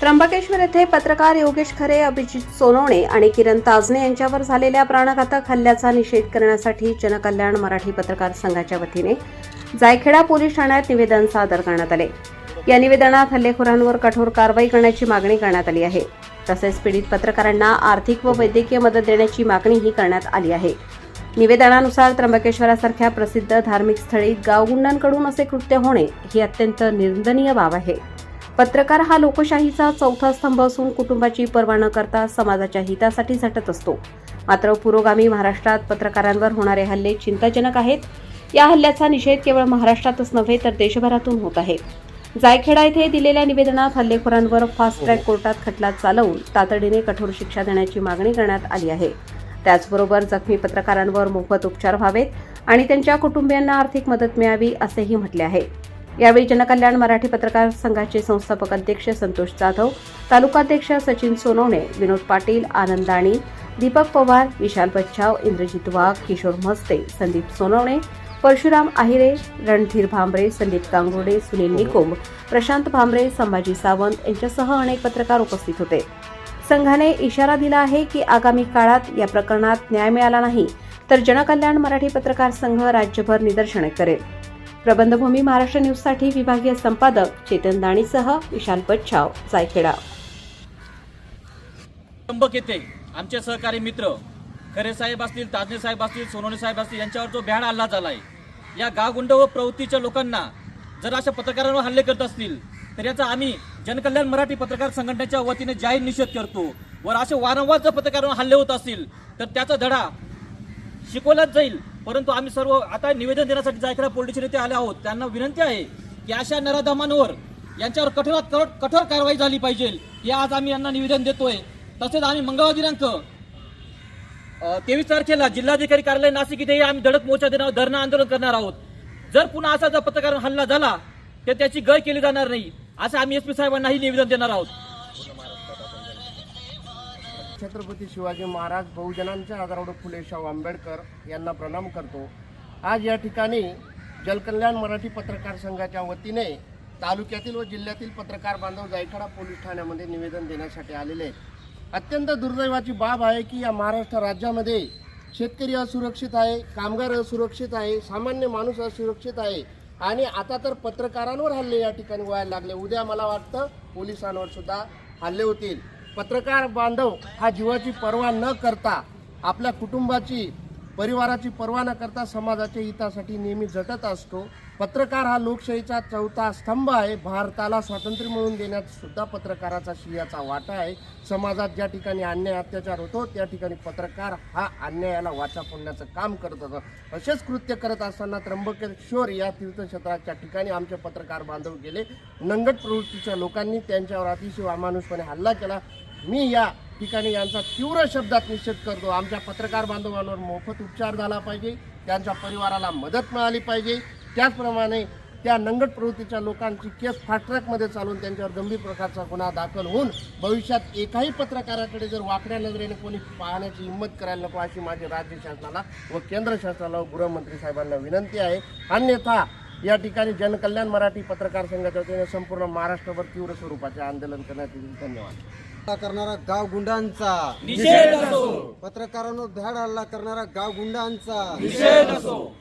त्र्यंबकेश्वर येथे पत्रकार योगेश खरे अभिजित सोनवणे आणि किरण ताजने यांच्यावर झालेल्या प्राणघातक हल्ल्याचा निषेध करण्यासाठी जनकल्याण मराठी पत्रकार संघाच्या वतीने जायखेडा पोलीस ठाण्यात निवेदन सादर करण्यात आले. या निवेदनात हल्लेखोरांवर कठोर कारवाई करण्याची मागणी करण्यात आली आहे. तसेच पीडित पत्रकारांना आर्थिक व वैद्यकीय मदत देण्याची मागणीही करण्यात आली आहे. निवेदनानुसार त्र्यंबकेश्वरासारख्या प्रसिद्ध धार्मिक स्थळी गावगुंडांकडून असे कृत्य होणे ही अत्यंत निंदनीय बाब आहे. पत्रकार हा लोकशाहीचा चौथा स्तंभ असून कुटुंबाची पर्वा न करता समाजाच्या हितासाठी झटत असतो. मात्र पुरोगामी महाराष्ट्रात पत्रकारांवर होणारे हल्ले चिंताजनक आहेत. या हल्ल्याचा निषेध केवळ महाराष्ट्रातच नव्हे तर देशभरातून होत आहे. जायखेडा येथे दिलेल्या निवेदनात हल्लेखोरांवर फास्ट ट्रॅक कोर्टात खटला चालवून तातडीने कठोर शिक्षा देण्याची मागणी करण्यात आली आहे. त्याचबरोबर जखमी पत्रकारांवर मोफत उपचार व्हावेत आणि त्यांच्या कुटुंबियांना आर्थिक मदत मिळावी असेही म्हटले आहे. यावेळी जनकल्याण मराठी पत्रकार संघाचे संस्थापक अध्यक्ष संतोष जाधव तालुकाध्यक्ष सचिन सोनवणे विनोद पाटील आनंद दाणी दीपक पवार विशाल बच्छाव इंद्रजित वाघ किशोर मस्ते संदीप सोनवणे परशुराम आहिरे रणधीर भांबरे संदीप गांगुर्डे सुनील निकोम प्रशांत भांबरे संभाजी सावंत यांच्यासह अनेक पत्रकार उपस्थित होते. संघाने इशारा दिला आहे की आगामी काळात या प्रकरणात न्याय मिळाला नाही तर जनकल्याण मराठी पत्रकार संघ राज्यभर निदर्शने करेल. प्रबंधभूमी महाराष्ट्र न्यूजसाठी विभागीय संपादक चेतन दाणीसह विशाल बच्छाव जायखेडा. त्र्यंबक येथे आमचे सहकारी मित्र खरे साहेब असतील ताजने साहेब असतील सोनवणे साहेब असतील यांच्यावर जो भ्याड हल्ला झाला आहे या गावगुंड व प्रवृत्तीच्या लोकांना जर अशा पत्रकारांवर हल्ले करत असतील तर याचा आम्ही जनकल्याण मराठी पत्रकार संघटनेच्या वतीने जाहीर निषेध करतो. वर असे वारंवार जर पत्रकारांवर हल्ले होत असतील तर त्याचा धडा शिकवलाच जाईल. परंतु आम्ही सर्व आता निवेदन देण्यासाठी जायकडा पोलीस नेते येथे आले आहोत त्यांना विनंती आहे की अशा नराधमांवर यांच्यावर कठोरात कठोर कठोर कारवाई झाली पाहिजे हे आज आम्ही यांना निवेदन देतोय. तसेच आम्ही मंगळवार दिनांक तेवीस तारखेला जिल्हाधिकारी कार्यालय नाशिक इथेही आम्ही धडक मोर्चा देणार धरणं आंदोलन करणार आहोत. जर पुन्हा असा जर पत्रकार हल्ला झाला तर त्याची गय केली जाणार नाही असं आम्ही एस पी साहेबांनाही निवेदन देणार आहोत. छत्रपती शिवाजी महाराज बहुजनांचे आधारवड फुले शाहू आंबेडकर यांना प्रणाम करतो. आज या ठिकाणी जलकल्याण मराठी पत्रकार संघाच्या वतीने तालुक्यातील व जिल्ह्यातील पत्रकार बांधव जायखाडा पोलीस ठाण्यामध्ये निवेदन देण्यासाठी आलेले आहेत. अत्यंत दुर्दैवाची बाब आहे की या महाराष्ट्र राज्यामध्ये शेतकरी असुरक्षित आहे कामगार असुरक्षित आहे सामान्य माणूस असुरक्षित आहे आणि आता तर पत्रकारांवर हल्ले या ठिकाणी व्हायला लागले. उद्या मला वाटतं पोलिसांवर सुद्धा हल्ले होतील. पत्रकार बांधव हा जीवाची पर्वा न करता आपल्या कुटुंबाची परिवाराची पर्वा न करता समाजाच्या हितासाठी नेहमी झटत असतो. पत्रकार हा लोकशाहीचा चौथा स्तंभ आहे. भारताला स्वातंत्र्य मिळवून देण्यात सुद्धा पत्रकाराचा शियाचा वाटा आहे. समाजात ज्या ठिकाणी अन्याय अत्याचार होतो त्या ठिकाणी पत्रकार हा अन्यायाला वाचा फोडण्याचं काम करत असतो असेच कृत्य करत असताना त्र्यंबकेश्वर या तीर्थक्षेत्राच्या ठिकाणी आमचे पत्रकार बांधव गेले. नंगट प्रवृत्तीच्या लोकांनी त्यांच्यावर अतिशय अमानुषपणे हल्ला केला. मी या ठिकाणी यांचा तीव्र शब्दात निषेध करतो. आमच्या पत्रकार बांधवांवर मोफत उपचार झाला पाहिजे. त्यांच्या परिवाराला मदत मिळाली पाहिजे. त्याचप्रमाणे त्या नंगट प्रवृत्तीच्या लोकांची केस फास्ट ट्रॅकमध्ये चालून त्यांच्यावर गंभीर प्रकारचा गुन्हा दाखल होऊन भविष्यात एकाही पत्रकाराकडे जर वाकड्या नजरेने कोणी पाहण्याची हिंमत करायला नको अशी माझी राज्य शासनाला व केंद्र शासनाला व गृहमंत्री साहेबांना विनंती आहे. अन्यथा या ठिकाणी जनकल्याण मराठी पत्रकार संघाच्या वतीने संपूर्ण महाराष्ट्रभर तीव्र स्वरूपाचे आंदोलन करण्यात येईल. धन्यवाद. हल्ला करणारा गाव गुंडांचा. निषेध असो. पत्रकारांवर भ्याड हल्ला करणारा गाव गुंडांचा. निषेध असो.